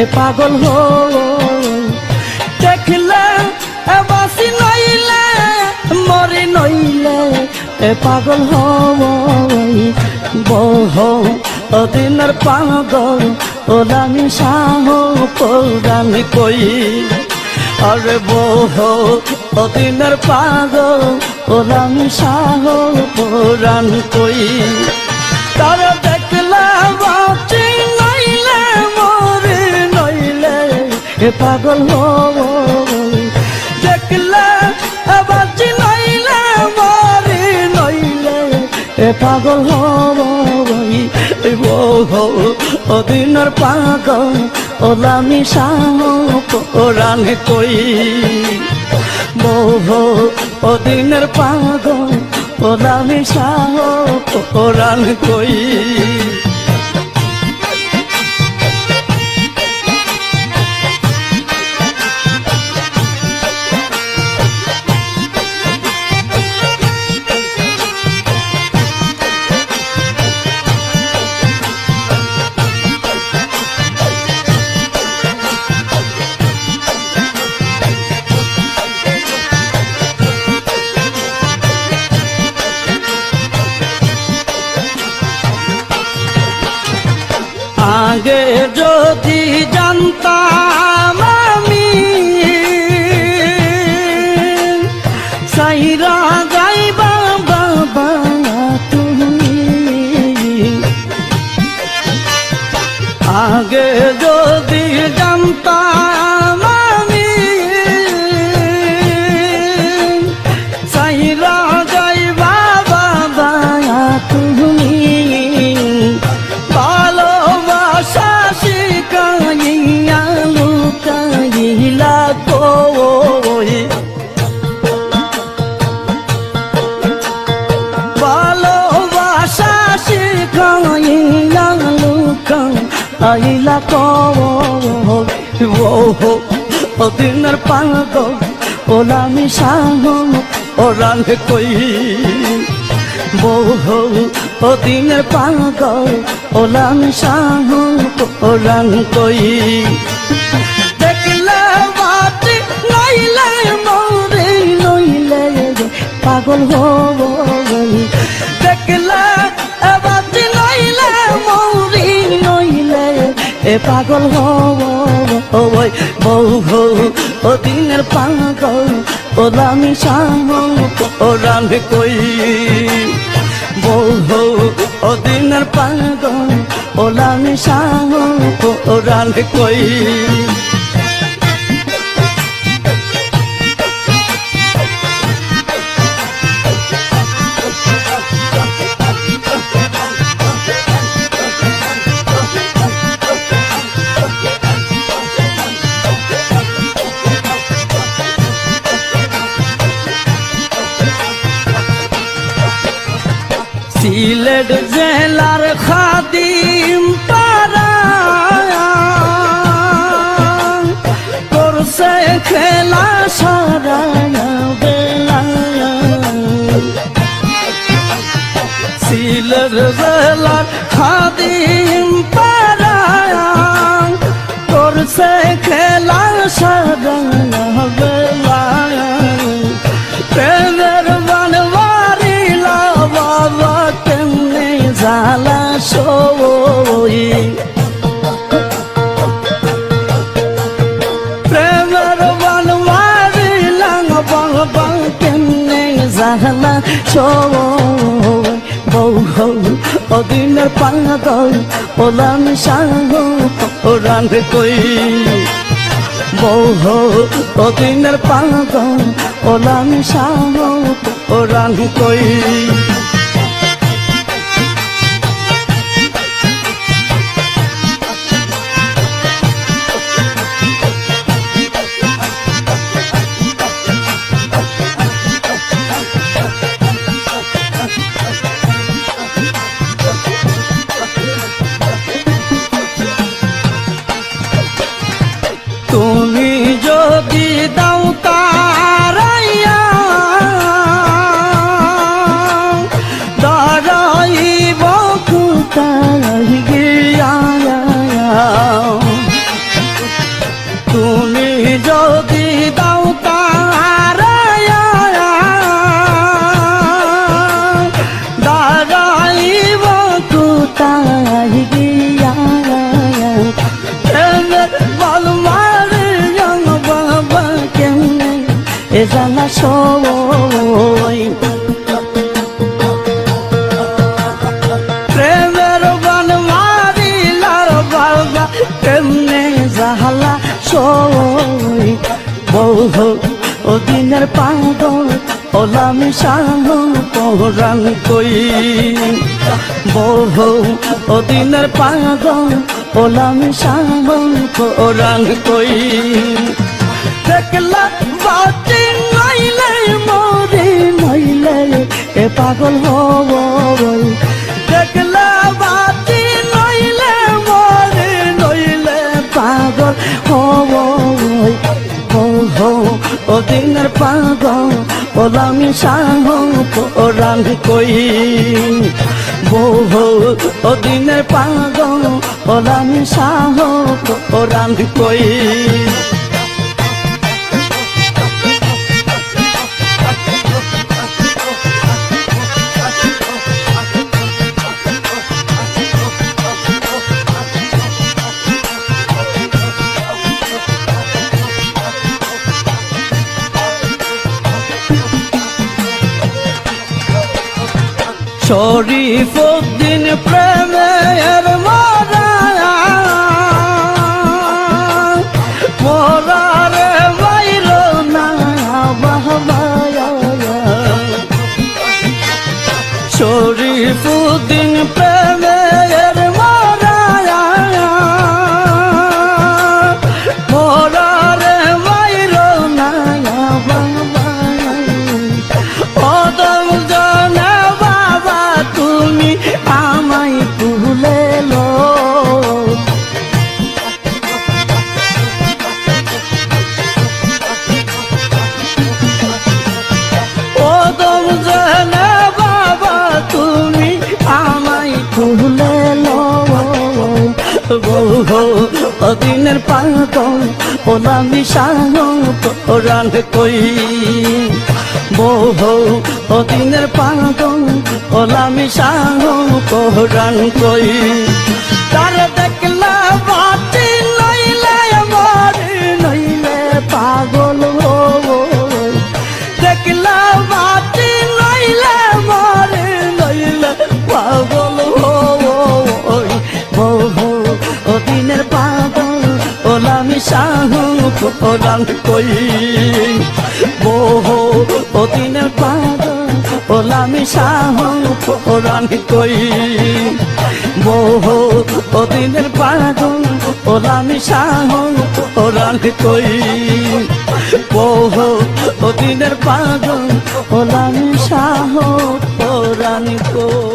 এ পাগল হো দেখলে, এ বাসি নইলে মরি নইলে, এ পাগল হই বহ অদিনের পাগল ওলামি শাহ পৌরাণ কই আরে বহ অদিনের পাগল ওলামি শাহ পৌরাণ কই তার এ পাগল দেখলে বাঁচি নইলে মরে নইলে। এ পাগল হই অদিনের পাগল ওলামি শাহ ওরান কই। মোহ অদিনের পাগল ওলামি শাহ ওরান কই। যাইবা বাবা তুমি। আগে লুকাইলা কই ও দিনের পাগল ওলামি সাহ ওরান কই? বহু দিনের পাগল ওলাম শাহ ওলান কই? দেখলে বাতি নইলে মরে নইলে পাগল হব। এ পাগল হই হব হৌ ও দিনের পাগল, ও ওলামি ও রান কই। বউ হৌ ও দিনের পাগল, ও ওলামি ও রান কই। সিলেট জেলার খাদিম পারা করছে খেলা সারা বেলা সিলেট জেলার খাদিম পারা করছে খেলা সারা সই বউ অদিনের পাগল ওলাম সাহ ওরান কই। বহু অদিনের পাগল ওলাম শাহ ওরান কই। আসো বান মারিলার বাবা জাহালা সই বৌহ ও দিনের পাদ ওলা মিশানো পহরান কই। বৌহ ও দিনের পাদ ওলা মিশানো পহরান কই। দেখলা বাতি পাগল হব দেখলা বাতি নইলে মরে, নইলে পাগল হব ও দিনের পাগল ওলামি সাহ ওরান কই বহু ও দিনের পাগল ওলামি সাহ ওরান কই শরীফ উদ্দিন প্রেমের অদিনের পাগল ওলা সাহ ওরান কই? বহু অদিনের পাগল ওলা মিশাল কোহরান কই? তার দেখলা ওলাম কই? বহু দিনের পাগল ওলামি শাহ ওলাম কই? বহু ও দিনের পাগল ওলামি শাহ ওলাম কই? বহু ও দিনের পাগল ওলামি শাহ ওরানি কই?